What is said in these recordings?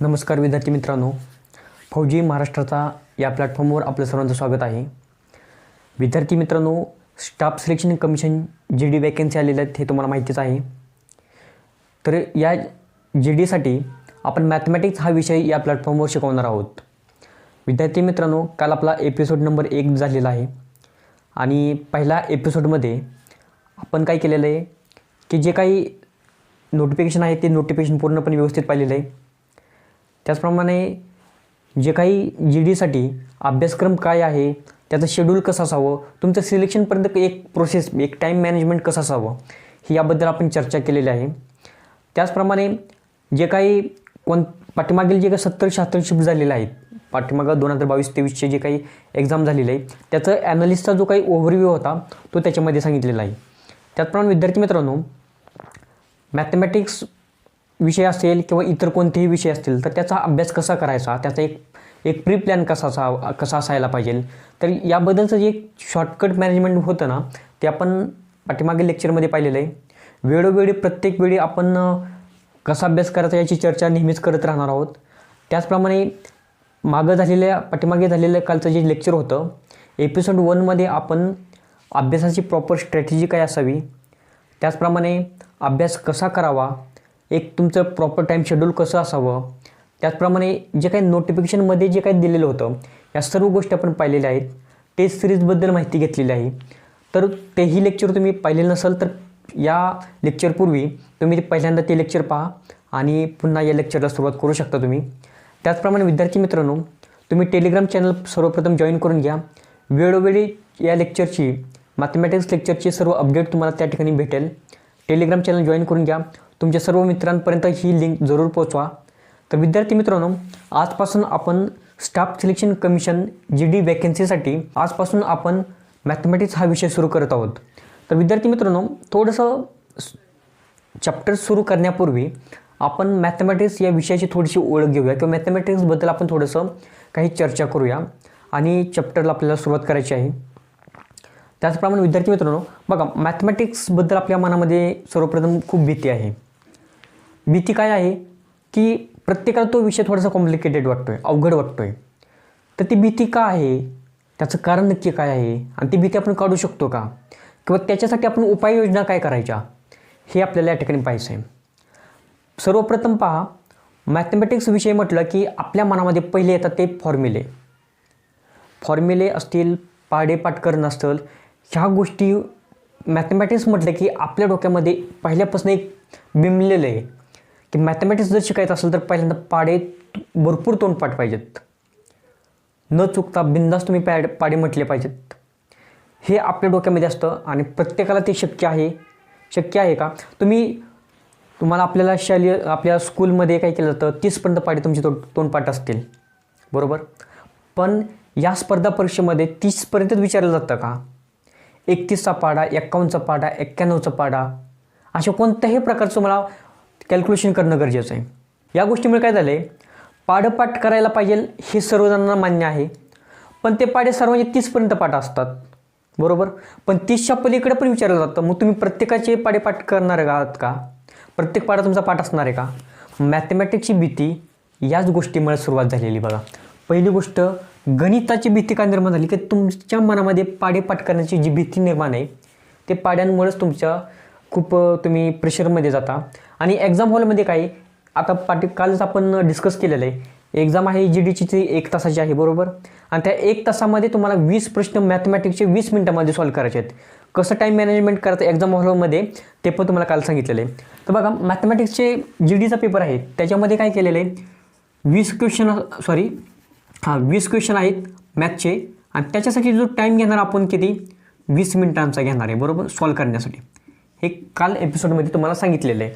नमस्कार विद्यार्थी मित्रांनो. फौजी महाराष्ट्राचा या प्लॅटफॉर्मवर आपलं सर्वांचं स्वागत आहे. विद्यार्थी मित्रांनो staff selection commission G D vacancy आलेल्या आहेत हे तुम्हाला माहितीच आहे. तर या जी डीसाठी आपण मॅथमॅटिक्स हा विषय या प्लॅटफॉर्मवर शिकवणार आहोत. विद्यार्थी मित्रांनो काल आपला एपिसोड नंबर एक झालेला आहे. आणि पहिल्या एपिसोडमध्ये आपण काय केलेलं आहे की जे काही नोटिफिकेशन आहे ते नोटिफिकेशन पूर्णपणे व्यवस्थित पाहिलेलं आहे. त्याचप्रमाणे जे काही जी डीसाठी अभ्यासक्रम काय आहे त्याचं शेड्यूल कसं असावं तुमचं सिलेक्शनपर्यंत एक प्रोसेस एक टाईम मॅनेजमेंट कसं असावं ही याबद्दल आपण चर्चा केलेली आहे. त्याचप्रमाणे जे काही कोण पाठीमागील जे काही सत्तर शहात्तर शिफ्ट झालेले आहेत पाठीमागं दोन हजार बावीस तेवीसचे जे काही एक्झाम झालेले आहे त्याचं ॲनालिस्टचा जो काही ओव्हरव्ह्यू होता तो त्याच्यामध्ये सांगितलेला आहे. त्याचप्रमाणे विद्यार्थी मित्रांनो मॅथमॅटिक्स विषय असेल किंवा इतर कोणतेही विषय असतील तर त्याचा अभ्यास कसा करायचा? त्याचा एक एक प्री प्लॅन कसा असा कसा असायला पाहिजे? तर याबद्दलचं जे एक शॉर्टकट मॅनेजमेंट होतं ना ते आपण पाठीमागे लेक्चरमध्ये पाहिलेलं आहे. वेळोवेळी प्रत्येक वेळी आपण कसा अभ्यास करायचा याची चर्चा नेहमीच करत राहणार आहोत. त्याचप्रमाणे मागं झालेल्या पाठीमागे झालेलं कालचं जे लेक्चर होतं एपिसोड वनमध्ये आपण अभ्यासाची प्रॉपर स्ट्रॅटेजी काय असावी? त्याचप्रमाणे अभ्यास कसा करावा? एक तुमचं प्रॉपर टाईम शेड्यूल कसं असावं? त्याचप्रमाणे जे काही नोटिफिकेशनमध्ये जे काही दिलेलं होतं या सर्व गोष्टी आपण पाहिलेल्या आहेत. टेस्ट सिरीजबद्दल माहिती घेतलेली आहे. तर तेही लेक्चर तुम्ही पाहिलेलं नसेल तर या लेक्चरपूर्वी तुम्ही ते पहिल्यांदा ते लेक्चर पहा आणि पुन्हा या लेक्चरला सुरुवात करू शकता तुम्ही. त्याचप्रमाणे विद्यार्थी मित्रांनो तुम्ही टेलिग्राम चॅनल सर्वप्रथम जॉईन करून घ्या. वेळोवेळी या लेक्चरची मॅथमॅटिक्स लेक्चरची सर्व अपडेट तुम्हाला त्या ठिकाणी भेटेल. टेलिग्राम चॅनल जॉईन करून घ्या. तुमच्या सर्व मित्रांपर्यंत ही लिंक जरूर पोहोचवा. तर विद्यार्थी मित्रांनो आजपासून आपण staff selection commission G D वॅकन्सीसाठी आजपासून आपण मॅथमॅटिक्स हा विषय सुरू करत आहोत. तर विद्यार्थी मित्रांनो थोडंसं चॅप्टर सुरू करण्यापूर्वी आपण मॅथमॅटिक्स या विषयाची थोडीशी ओळख घेऊया किंवा मॅथमॅटिक्सबद्दल आपण थोडंसं काही चर्चा करूया आणि चॅप्टरला आपल्याला सुरुवात करायची आहे. त्याचप्रमाणे विद्यार्थी मित्रांनो बघा मॅथमॅटिक्सबद्दल आपल्या मनामध्ये सर्वप्रथम खूप भीती आहे. भीती काय आहे की प्रत्येकाला तो विषय थोडासा कॉम्प्लिकेटेड वाटतो आहे अवघड वाटतो आहे तर ती भीती का आहे? त्याचं कारण नक्की काय आहे? आणि ती भीती आपण काढू शकतो का? किंवा त्याच्यासाठी आपण उपाययोजना काय करायच्या? हे आपल्याला या ठिकाणी पाहिजे आहे सर्वप्रथम पहा मॅथमॅटिक्स विषय म्हटलं की आपल्या मनामध्ये पहिले येतात ते फॉर्म्युले फॉर्म्युले असतील पाडेपाठकरण असतील ह्या गोष्टी मॅथमॅटिक्स म्हटलं की आपल्या डोक्यामध्ये पहिल्यापासून एक बिंबलेलं आहे. की मॅथमॅटिक्स जर शिकायचं असेल तर पहिल्यांदा पाडे भरपूर तोंडपाठ पाहिजेत. न चुकता बिंदास तुम्ही पॅड पाडे म्हटले पाहिजेत. हे आपल्या डोक्यामध्ये असतं आणि प्रत्येकाला ते शक्य आहे. शक्य आहे का? तुम्ही तुम्हाला आपल्याला शालेय आपल्या स्कूलमध्ये काय केलं जातं तीसपर्यंत पाडे तुमचे तोंड तोंडपाठ असतील. बरोबर? पण या स्पर्धा परीक्षेमध्ये तीसपर्यंतच विचारलं जातं का? एकतीसचा पाडा एक्कावन्नचा पाडा एक्क्याण्णवचा पाडा अशा कोणत्याही प्रकारचं मला कॅल्क्युलेशन करणं गरजेचं आहे. या गोष्टीमुळे काय झालं आहे पाढपाठ करायला पाहिजे हे सर्वजणांना मान्य आहे. पण ते पाडे सर्वांचे तीसपर्यंत पाठ असतात. बरोबर? पण तीसच्या पलीकडे पण विचारलं जातं. मग तुम्ही प्रत्येकाचे पाठेपाठ करणार आहात का? प्रत्येक पाडा तुमचा पाठ असणार आहे का? मॅथमॅटिक्सची भीती याच गोष्टीमुळे सुरुवात झालेली बघा. पहिली गोष्ट गणिताची भीती का निर्माण झाली? की तुमच्या मनामध्ये पाडे पाठ करण्याची जी भीती निर्माण आहे ते पाड्यांमुळेच तुमच्या खूप तुम्ही प्रेशरमध्ये जाता. आणि एक्झाम हॉलमध्ये काय आता पाटी कालच आपण डिस्कस केलेलं आहे. एक्झाम आहे जी डीची ती एक तासाची आहे बरोबर? आणि त्या एक तासामध्ये तुम्हाला वीस प्रश्न मॅथमॅटिक्सचे वीस मिनटामध्ये सॉल्व करायचे आहेत. कसं टाईम मॅनेजमेंट करायचं एक्झाम हॉलमध्ये ते पण तुम्हाला काल सांगितलेलं आहे. तर बघा मॅथमॅटिक्सचे जी डीचा पेपर आहे त्याच्यामध्ये काय केलेलं आहे? वीस क्वेश्चन सॉरी हां वीस क्वेश्चन आहेत मॅथचे आणि त्याच्यासाठी जो टाईम घेणार आपण किती? वीस मिनिटांचा घेणार आहे बरोबर? सॉल्व करण्यासाठी. हे काल एपिसोडमध्ये तुम्हाला सांगितलेलं आहे.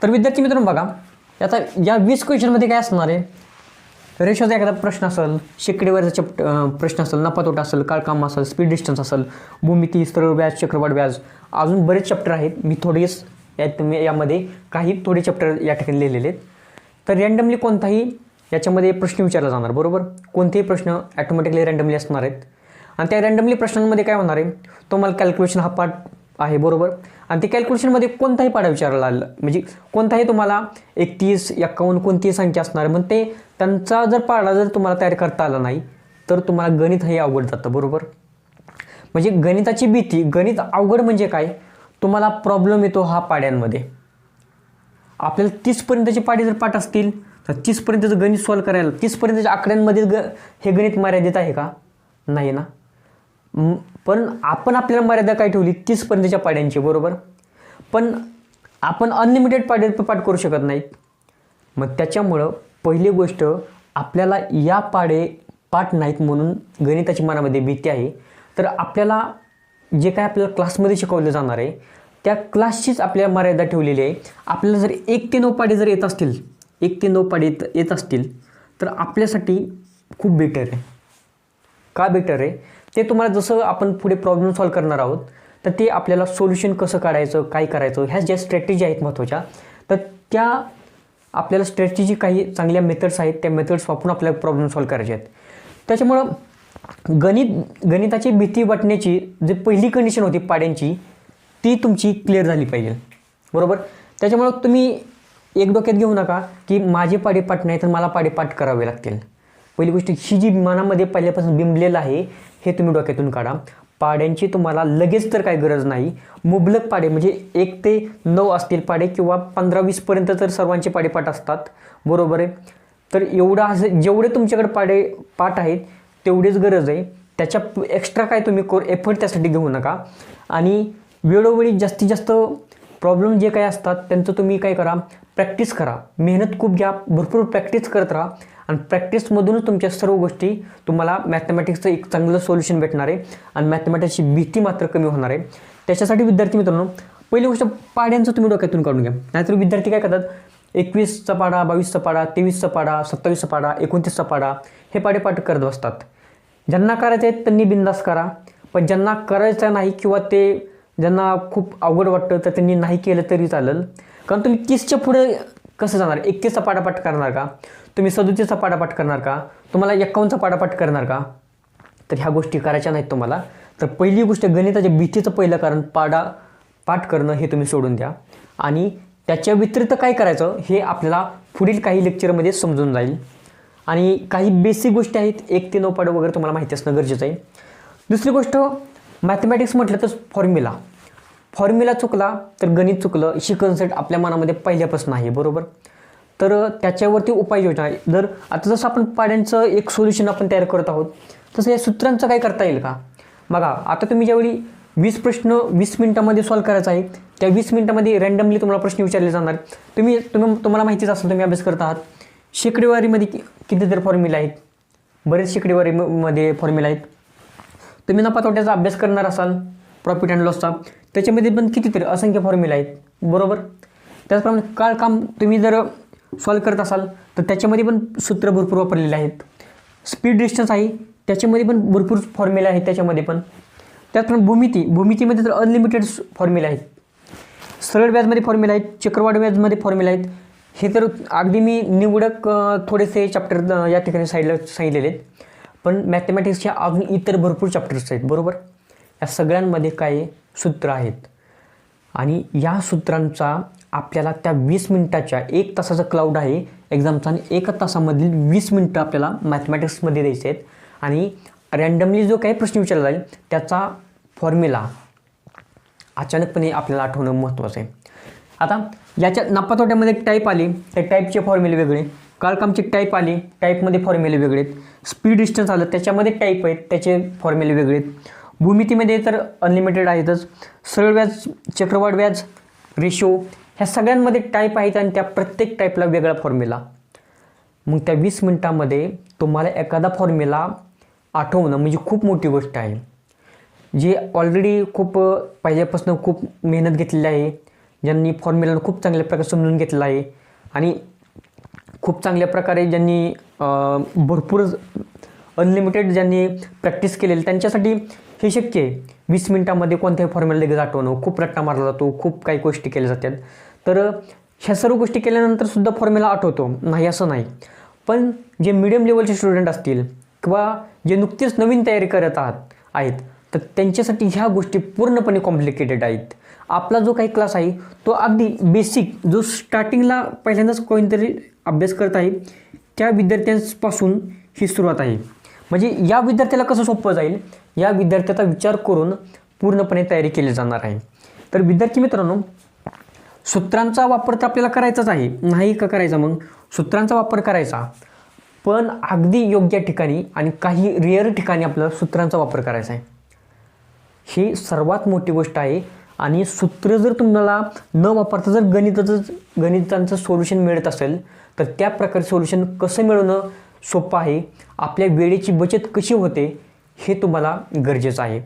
तर विद्यार्थी मित्रांनो बघा आता या वीस क्वेश्चनमध्ये काय असणार आहे? रेशोचा एखादा प्रश्न असेल शेकडेवरचा चप प्रश्न असेल नफा तोटा असेल काळकाम असेल स्पीड डिस्टन्स असेल भूमिती सरळ व्याज चक्रवाढ व्याज अजून बरेच चॅप्टर आहेत. मी थोडेच या तुम्ही यामध्ये काही थोडे चॅप्टर या ठिकाणी लिहिलेले आहेत. तर रँडमली कोणताही याच्यामध्ये प्रश्न विचारला जाणार बरोबर? कोणतेही प्रश्न ॲटोमॅटिकली रँडमली असणार आहेत. आणि त्या रँडमली प्रश्नांमध्ये काय होणार आहे? तुम्हाला कॅल्क्युलेशन हा पार्ट आहे बरोबर? आणि ते कॅल्क्युलेशनमध्ये कोणताही पाडा विचारला म्हणजे कोणताही तुम्हाला एकतीस एक्कावन्न कोणतीही संख्या असणार मग ते त्यांचा जर पाडा जर तुम्हाला तयार करता आला नाही तर तुम्हाला गणित हे अवघड जातं बरोबर? म्हणजे गणिताची भीती गणित अवघड म्हणजे काय? तुम्हाला प्रॉब्लेम येतो हा पाड्यांमध्ये आपल्याला तीसपर्यंतचे पाडे जर पाठ असतील तर तीसपर्यंतचं गणित सॉल्व करायला तीसपर्यंतच्या आकड्यांमध्ये ग हे गणित मर्यादित आहे का? नाही ना. पण आपण आपल्याला मर्यादा काय ठेवली? तीसपर्यंतच्या पाड्यांची बरोबर? पण आपण अनलिमिटेड पाड्या पाठ करू शकत नाहीत. मग त्याच्यामुळं पहिली गोष्ट आपल्याला या पाडे पाठ नाहीत म्हणून गणिताची मनामध्ये भीती आहे. तर आपल्याला जे काय आपल्याला क्लासमध्ये शिकवलं जाणार आहे त्या क्लासचीच आपल्याला मर्यादा ठेवलेली आहे. आपल्याला जर एक ते नऊ पाडे जर येत असतील एक ते नऊ पाडे येत येत असतील तर आपल्यासाठी खूप बेटर आहे. का बेटर आहे? ते तुम्हाला जसं आपण पुढे प्रॉब्लेम सॉल्व करणार आहोत तर ते आपल्याला सोल्युशन कसं काढायचं काय करायचं ह्या ज्या स्ट्रॅटेजी आहेत महत्त्वाच्या तर त्या आपल्याला स्ट्रॅटेजी काही चांगल्या मेथड्स आहेत त्या मेथड्स वापरून आपल्याला प्रॉब्लेम सॉल्व करायचे आहेत. त्याच्यामुळं गणित गणिताची भीती वाटण्याची जी पहिली कंडिशन होती पाड्यांची ती तुमची क्लिअर झाली पाहिजे. बरोबर? त्याच्यामुळं तुम्ही एक डोक्यात घेऊ नका की माझे पाडे पाठ नाही तर मला पाडेपाठ करावे लागतील. पहिली गोष्ट ही जी मनामध्ये पहिल्यापासून बिंबलेलं आहे हे तुम्ही डोक्यातून काढा. पाड्यांची तुम्हाला लगेच तर काही गरज नाही. मुबलक पाडे म्हणजे एक ते नऊ असतील पाडे किंवा पंधरा वीसपर्यंत तर सर्वांचे पाडेपाठ असतात. बरोबर आहे? तर एवढं असं जेवढे तुमच्याकडे पाडे पाठ आहेत तेवढीच गरज आहे. त्याच्या एक्स्ट्रा काय तुम्ही कोर एफर्ट त्यासाठी घेऊ नका. आणि वेळोवेळी जास्तीत जास्त प्रॉब्लेम जे काही असतात त्यांचं तुम्ही काय करा प्रॅक्टिस करा. मेहनत खूप घ्या. भरपूर प्रॅक्टिस करत राहा. आणि प्रॅक्टिसमधूनच तुमच्या सर्व गोष्टी तुम्हाला मॅथमॅटिक्सचं एक चांगलं सोल्युशन भेटणार आहे. आणि मॅथमॅटिक्सची भीती मात्र कमी होणार आहे. त्याच्यासाठी विद्यार्थी मित्रांनो पहिली गोष्ट पाड्यांचं तुम्ही डोक्यातून काढून घ्या. नाहीतर विद्यार्थी काय करतात? एकवीसचा पाडा बावीसचा पाडा तेवीसचा पाडा सत्तावीसचा पाडा एकोणतीसचा पाडा हे पाडे पाठ करत बसतात. ज्यांना करायचे आहेत त्यांनी बिंदास करा. पण ज्यांना करायचं नाही किंवा ते ज्यांना खूप अवघड वाटतं तर त्यांनी नाही केलं तरी चालेल. कारण तुम्ही तीसच्या पुढे कसं जाणार? एकतीसचा पाडापाठ करणार का? तुम्ही सदुतीचा पाडापाठ करणार का? तुम्हाला एक्कावन्नचा पाडापाठ करणार का? तर ह्या गोष्टी करायच्या नाहीत तुम्हाला. तर पहिली गोष्ट गणिताच्या भीतीचं पहिलं कारण पाडा पाठ करणं हे तुम्ही सोडून द्या. आणि त्याच्या व्यतिरिक्त काय करायचं हे आपल्याला पुढील काही लेक्चरमध्ये समजून जाईल. आणि काही बेसिक गोष्टी आहेत एक ते नऊ पाडं वगैरे तुम्हाला माहिती असणं गरजेचं आहे. दुसरी गोष्ट मॅथमॅटिक्स म्हटलं तर फॉर्म्युला फॉर्म्युला चुकला तर गणित चुकलं ही कन्सेप्ट आपल्या मनामध्ये पहिल्यापासून आहे बरोबर? तर त्याच्यावरती उपाययोजना आहे. जर आता जसं आपण पाड्यांचं एक सोल्युशन आपण तयार करत आहोत तसं या सूत्रांचं काय करता येईल का? बघा आता तुम्ही ज्यावेळी वीस प्रश्न वीस मिनटामध्ये सॉल्व करायचा आहे त्या वीस मिनटामध्ये रँडमली तुम्हाला प्रश्न विचारले जाणार. तुम्ही तुम्ही तुम्हाला माहितीच असेल तुम्ही अभ्यास करत आहात. शेकडेवारीमध्ये कि कितीतरी फॉर्म्युला आहेत. बरेच शेकडेवारीमध्ये फॉर्म्युला आहेत. तुम्ही नफा तोट्याचा अभ्यास करणार असाल प्रॉफिट अँड लॉसचा त्याच्यामध्ये पण कितीतरी असंख्य फॉर्म्युला आहेत. बरोबर? त्याचप्रमाणे काळ काम तुम्ही जर सॉल्व करत असाल तर त्याच्यामध्ये पण सूत्र भरपूर वापरलेले आहेत. स्पीड डिस्टन्स आहे त्याच्यामध्ये पण भरपूर फॉर्म्युला आहेत त्याच्यामध्ये पण. त्याचप्रमाणे भूमिती भूमितीमध्ये तर अनलिमिटेड फॉर्म्युला आहेत. सरळ व्याजमध्ये फॉर्म्युला आहेत चक्रवाढ व्याजमध्ये फॉर्म्युला आहेत. हे तर अगदी मी निवडक थोडेसे चॅप्टर या ठिकाणी साईडला सांगितलेले आहेत. पण मॅथमॅटिक्सच्या अजून इतर भरपूर चॅप्टर्स आहेत बरोबर? या सगळ्यांमध्ये काही सूत्र आहेत. आणि या सूत्रांचा आपल्याला त्या वीस मिनिटाच्या एक तासाचा क्लाउड आहे. एक्झामचा आणि एका तासामधील वीस मिनटं आपल्याला मॅथमॅटिक्समध्ये द्यायचे आहेत. आणि रँडमली जो काही प्रश्न विचारला जाईल त्याचा फॉर्म्युला अचानकपणे आपल्याला आठवणं महत्त्वाचं आहे. आता याच्या नापातोट्यामध्ये टाईप आली. त्या टाईपचे फॉर्म्युले वेगळे. काळकामची टाईप आली. टाईपमध्ये फॉर्म्युले वेगळे आहेत. स्पीड डिस्टन्स आलं. त्याच्यामध्ये टाईप आहेत. त्याचे फॉर्म्युले वेगळे आहेत. भूमितीमध्ये तर अनलिमिटेड आहेतच. सरळ व्याज चक्रवाढ व्याज रेशो ह्या सगळ्यांमध्ये टाईप आहेत आणि त्या प्रत्येक टाईपला वेगळा फॉर्म्युला मग त्या वीस मिनटामध्ये तुम्हाला एखादा फॉर्म्युला आठवणं म्हणजे खूप मोठी गोष्ट आहे. जे ऑलरेडी खूप अ, पहिल्यापासून खूप मेहनत घेतलेली आहे. ज्यांनी फॉर्म्युला खूप चांगल्या प्रकारे समजून घेतला आहे. आणि खूप चांगल्या प्रकारे ज्यांनी भरपूर अनलिमिटेड ज्यांनी प्रॅक्टिस केलेली त्यांच्यासाठी हे शक्य आहे. वीस मिनिटामध्ये कोणत्याही फॉर्म्युला लगेच आठवणं खूप रट्टा मारला जातो खूप काही गोष्टी केल्या जातात. तर ह्या सर्व गोष्टी केल्यानंतर सुद्धा फॉर्म्युला आठवतो. नाही असं नाही. पण जे मिडियम लेवलचे स्टुडंट असतील किंवा जे नुकतेच नवीन तयारी करत आहात आहेत तर त्यांच्यासाठी ह्या गोष्टी पूर्णपणे कॉम्प्लिकेटेड आहेत. आपला जो काही क्लास आहे तो अगदी बेसिक जो स्टार्टिंगला पहिल्यांदाच कोणीतरी अभ्यास करत आहे त्या विद्यार्थ्यांपासून ही सुरुवात आहे. म्हणजे या विद्यार्थ्याला कसं सोपं जाईल? या विद्यार्थ्याचा विचार करून पूर्णपणे तयारी केली जाणार आहे. तर विद्यार्थी मित्रांनो सूत्रांचा वापर तर आपल्याला करायचाच आहे. नाही का करायचा मग? सूत्रांचा वापर करायचा. पण अगदी योग्य ठिकाणी आणि काही रिअर ठिकाणी आपल्याला सूत्रांचा वापर करायचा आहे. ही सर्वात मोठी गोष्ट आहे आणि सूत्र जर तुम्हाला न वापरता जर गणिताचं गणितांचं सोल्युशन मिळत असेल तर त्या प्रकारे सोल्युशन कसं मिळवणं सोपं आहे? आपल्या वेळेची बचत कशी होते? हे तुम्हाला गरजेचं आहे.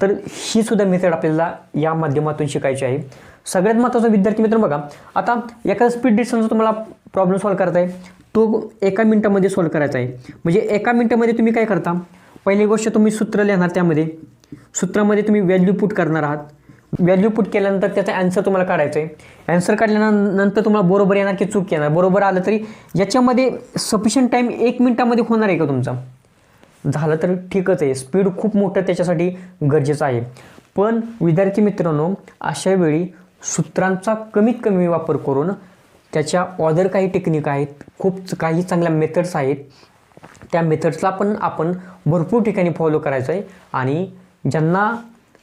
तर ही सुद्धा मेथड आपल्याला या माध्यमातून शिकायची आहे. सगळ्यात महत्त्वाचा विद्यार्थी मित्र बघा आता एखादा स्पीड डिस्टन्सचा तुम्हाला प्रॉब्लेम सॉल्व करायचा आहे तो एका मिनटामध्ये सॉल्व करायचा आहे. म्हणजे एका मिनटामध्ये तुम्ही काय करता पहिली गोष्ट तुम्ही सूत्र लिहिणार त्यामध्ये. सूत्रामध्ये तुम्ही व्हॅल्यू पुट करणार आहात. व्हॅल्यू पुट केल्यानंतर त्याचा ॲन्सर तुम्हाला काढायचं आहे. ॲन्सर काढल्यानंतर तुम्हाला बरोबर येणार की चूक येणार. बरोबर आलं तरी याच्यामध्ये सफिशियंट टाईम एक मिनटामध्ये होणार आहे का तुमचा? झालं तर ठीकच आहे. स्पीड खूप मोठं त्याच्यासाठी गरजेचं आहे. पण विद्यार्थी मित्रांनो अशा वेळी सूत्रांचा कमीत कमी वापर करून त्याच्या ऑदर काही टेक्निक आहेत खूप काही चांगल्या मेथड्स आहेत त्या मेथड्सला पण आपण भरपूर ठिकाणी फॉलो करायचं आहे आणि ज्यांना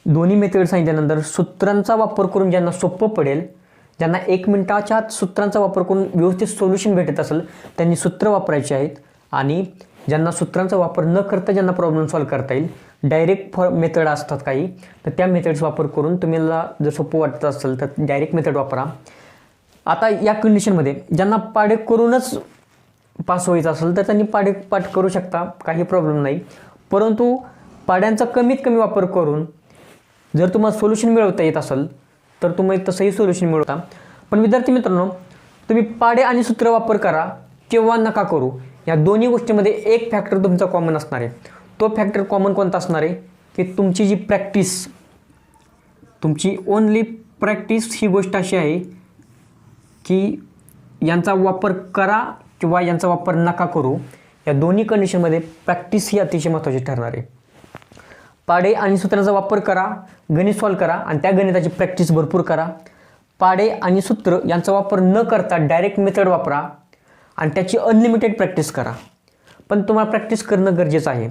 दोन्ही मेथड सांगितल्यानंतर सूत्रांचा वापर करून ज्यांना सोपं पडेल ज्यांना एक मिनटाच्या सूत्रांचा वापर करून व्यवस्थित सोल्युशन भेटत असेल त्यांनी सूत्र वापरायची आहेत. आणि ज्यांना सूत्रांचा वापर न करता ज्यांना प्रॉब्लेम सॉल्व करता येईल डायरेक्ट फॉर मेथड असतात काही. तर त्या मेथड्स वापर करून तुम्हाला जर सोपं वाटत असेल तर डायरेक्ट मेथड वापरा. आता या कंडिशनमध्ये ज्यांना पाडे करूनच पास व्हायचं असेल तर त्यांनी पाडे पाठ करू शकता काही प्रॉब्लेम नाही. परंतु पाड्यांचा कमीत कमी वापर करून जर तुम्हाला सोल्युशन मिळवता येत असेल तर तुम्ही तसंही सोल्युशन मिळवता. पण विद्यार्थी मित्रांनो तुम्ही पाडे आणि सूत्र वापर करा किंवा नका करू. या दोन्ही गोष्टीमध्ये एक फॅक्टर तुमचा कॉमन असणार आहे. तो फॅक्टर कॉमन कोणता असणार आहे? की तुमची जी प्रॅक्टिस तुमची ओनली प्रॅक्टिस ही गोष्ट अशी आहे की यांचा वापर करा किंवा यांचा वापर नका करू. या दोन्ही कंडिशनमध्ये प्रॅक्टिस ही अतिशय महत्त्वाची ठरणार आहे. पाडे आणि सूत्रांचा वापर करा गणित सॉल्व करा आणि त्या गणिताची प्रॅक्टिस भरपूर करा. पाडे आणि सूत्र यांचा वापर न करता डायरेक्ट मेथड वापरा. आणि त्याची अनलिमिटेड प्रॅक्टिस करा. पण तुम्हाला प्रॅक्टिस करणं गरजेचं आहे.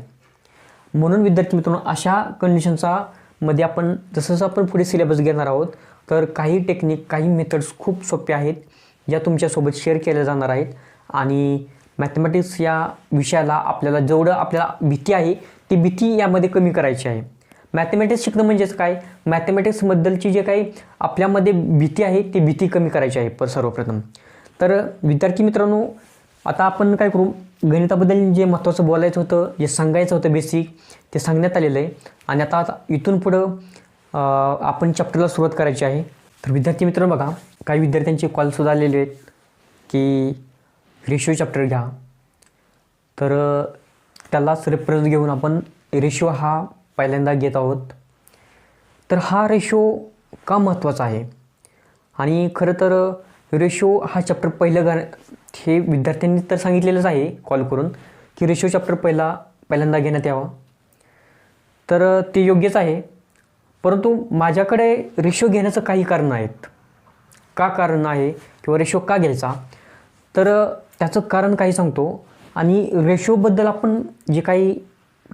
म्हणून विद्यार्थी मित्रांनो अशा कंडिशनचा मध्ये आपण जसं जसं आपण पुढे सिलेबस घेणार आहोत तर काही टेक्निक काही मेथड्स खूप सोप्या आहेत ज्या तुमच्यासोबत शेअर केल्या जाणार आहेत. आणि मॅथमॅटिक्स या विषयाला आपल्याला जेवढं आपल्याला भीती आहे ती भीती यामध्ये कमी करायची आहे. मॅथमॅटिक्स शिकणं म्हणजेच काय? मॅथमॅटिक्सबद्दलची जे काही आपल्यामध्ये भीती आहे ती भीती कमी करायची आहे पर सर्वप्रथम. तर विद्यार्थी मित्रांनो आता आपण काय करू? गणिताबद्दल जे महत्त्वाचं बोलायचं होतं जे सांगायचं होतं बेसिक ते सांगण्यात आलेलं आहे. आणि आता आता इथून पुढं आपण चॅप्टरला सुरुवात करायची आहे. तर विद्यार्थी मित्रांनो बघा काही विद्यार्थ्यांचे कॉलसुद्धा आलेले आहेत की रेशिओ चॅप्टर घ्या. तर त्यालाच रेफरन्स घेऊन आपण रेशिओ हा पहिल्यांदा घेत आहोत. तर हा रेशो का महत्त्वाचा आहे? आणि खरं तर रेशो हा चॅप्टर पहिलं गा हे विद्यार्थ्यांनी तर सांगितलेलंच आहे कॉल करून की रेशो चॅप्टर पहिला पहिल्यांदा घेण्यात यावा. तर ते योग्यच आहे. परंतु माझ्याकडे रेशो घेण्याचं काही कारण आहेत. का कारण आहे? किंवा रेशो का घ्यायचा? तर त्याचं कारण काही सांगतो. आणि रेशोबद्दल आपण जे काही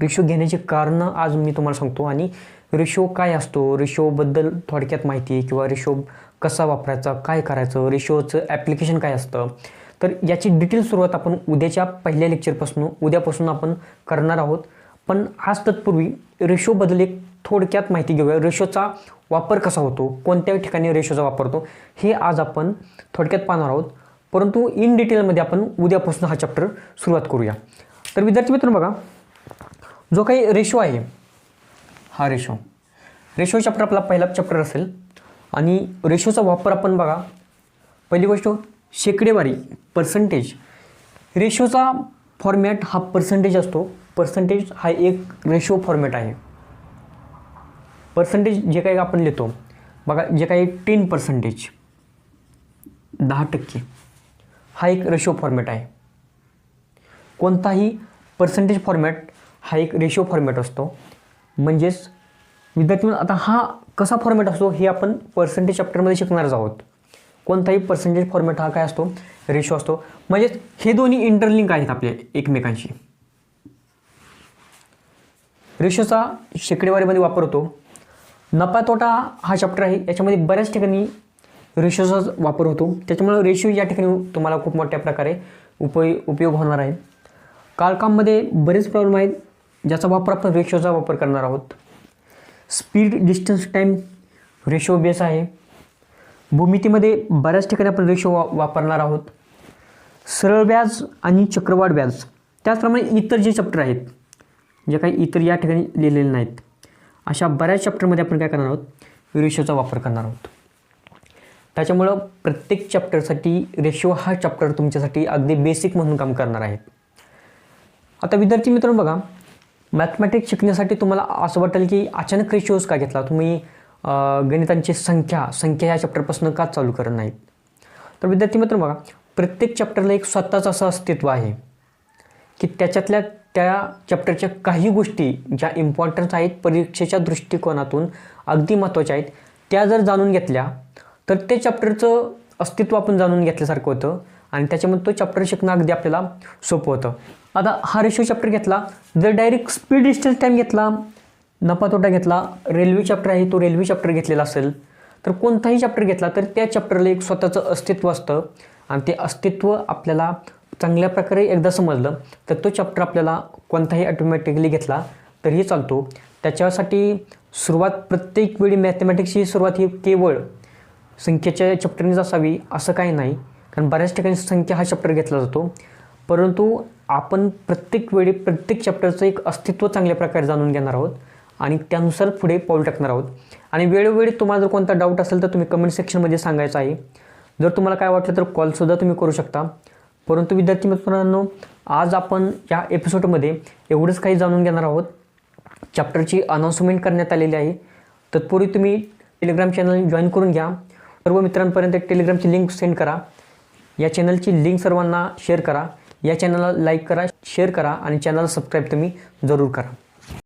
रेशो घेण्याचे कारणं आज मी तुम्हाला सांगतो. आणि रेशो काय असतो? रेशोबद्दल थोडक्यात माहिती किंवा रेशो कसा वापरायचा? काय करायचं? रेशोचं ॲप्लिकेशन काय असतं? तर याची डिटेल सुरुवात आपण उद्याच्या पहिल्या लेक्चरपासून उद्यापासून आपण करणार आहोत. पण आज तत्पूर्वी रेशोबद्दल एक थोडक्यात माहिती घेऊया. रेशोचा वापर कसा होतो? कोणत्या ठिकाणी रेशोचा वापरतो? हे आज आपण थोडक्यात पाहणार आहोत. परंतु इन डिटेलमध्ये आपण उद्यापासून हा चॅप्टर सुरुवात करूया. तर विद्यार्थी मित्रांनो बघा जो काही रेशो आहे हा रेशो. रेशो चॅप्टर आपला पहिला चॅप्टर असेल. आणि रेशोचा वापर आपण बघा. पहिली गोष्ट शेकडेवारी पर्सेंटेज रेशोचा फॉर्मॅट हा पर्सेंटेज असतो. पर्सेंटेज हा एक रेशो फॉर्मॅट आहे. पर्सेंटेज जे काही आपण लिहितो बघा जे काही टेन पर्सेंटेज दहा टक्के हा एक रेशो फॉर्मॅट आहे. कोणताही पर्सेंटेज फॉर्मॅट हा एक रेशो फॉर्मॅट असतो. म्हणजेच विद्यार्थी आता हा कसा फॉर्मॅट असतो हे आपण पर्सेंटेज चॅप्टरमध्ये शिकणारच आहोत. कोणताही पर्सेंटेज फॉर्मॅट हा काय असतो? रेशो असतो. म्हणजेच हे दोन्ही इंटरलिंक आहेत आपले एकमेकांशी. रेशोचा शेकडेवारीमध्ये वापर होतो. नफा तोटा हा चॅप्टर आहे. याच्यामध्ये बऱ्याच ठिकाणी रेशोचा वापर होतो. त्याच्यामुळे रेशो या ठिकाणी तुम्हाला खूप मोठ्या प्रकारे उपयोग उपयोग होणार आहे. कालकाममध्ये बरेच प्रॉब्लेम आहेत. ज्याचा वापर आपण रेशोचा वापर करणार आहोत. Speed distance time ratio base आहे. भूमितीमध्ये बऱ्याच ठिकाणी आपण रेशो वा वापरणार आहोत. सरळ व्याज आणि चक्रवाढ व्याज त्याचप्रमाणे इतर जे चॅप्टर आहेत जे काही इतर या ठिकाणी लिहिलेले नाहीत अशा बऱ्याच चॅप्टरमध्ये आपण काय करणार आहोत? रेशोचा वापर करणार आहोत. त्याच्यामुळं प्रत्येक चॅप्टरसाठी रेशो हा चॅप्टर तुमच्यासाठी अगदी बेसिक म्हणून काम करणार आहे आता विद्यार्थी मित्रांनो बघा मॅथमॅटिक्स शिकण्यासाठी तुम्हाला असं वाटेल की अचानक रेशिओज का घेतला? तुम्ही गणितांची संख्या संख्या या चॅप्टरपासून का चालू करत नाहीत? तर विद्यार्थी मित्र बघा प्रत्येक चॅप्टरला एक स्वतःचं असं अस्तित्व आहे की त्याच्यातल्या त्या चॅप्टरच्या काही गोष्टी ज्या इम्पॉर्टन्स आहेत परीक्षेच्या दृष्टिकोनातून अगदी महत्त्वाच्या आहेत त्या जर जाणून घेतल्या तर ते चॅप्टरचं अस्तित्व आपण जाणून घेतल्यासारखं होतं. आणि त्याच्यामध्ये तो चॅप्टर शिकणं अगदी आपल्याला सोपं होतं. आता हा रेशो चॅप्टर घेतला जर डायरेक्ट स्पीड डिस्टन्स टाईम घेतला नफा तोटा घेतला रेल्वे चॅप्टर आहे तो रेल्वे चॅप्टर घेतलेला असेल तर कोणताही चॅप्टर घेतला तर त्या चॅप्टरला एक स्वतःचं अस्तित्व असतं. आणि ते अस्तित्व आपल्याला चांगल्या प्रकारे एकदा समजलं तर तो चॅप्टर आपल्याला कोणताही ऑटोमॅटिकली घेतला तरीही चालतो. त्याच्यासाठी सुरुवात प्रत्येक वेळी मॅथमॅटिक्सची सुरुवात ही केवळ संख्येच्या चॅप्टरनेच असावी असं काही नाही. कारण बऱ्याच ठिकाणी संख्या हा चॅप्टर घेतला जातो. परंतु आपण प्रत्येक वेळी प्रत्येक चॅप्टरचं एक अस्तित्व चांगल्या प्रकारे जाणून घेणार आहोत आणि त्यानुसार पुढे पाऊल टाकणार आहोत. आणि वेळोवेळी तुम्हाला जर कोणता डाऊट असेल तर तुम्ही कमेंट सेक्शनमध्ये सांगायचं आहे. जर तुम्हाला काय वाटलं तर कॉलसुद्धा तुम्ही करू शकता. परंतु विद्यार्थी मित्रांनो आज आपण या एपिसोडमध्ये एवढंच काही जाणून घेणार आहोत. चॅप्टरची अनाऊन्समेंट करण्यात आलेली आहे. तत्पूर्वी तुम्ही टेलिग्राम चॅनल जॉईन करून घ्या. सर्व मित्रांपर्यंत टेलिग्रामची लिंक सेंड करा. या चॅनलची लिंक सर्वांना शेअर करा. या चॅनलला लाईक करा शेअर करा आणि चॅनलला सबस्क्राईब तुम्ही जरूर करा.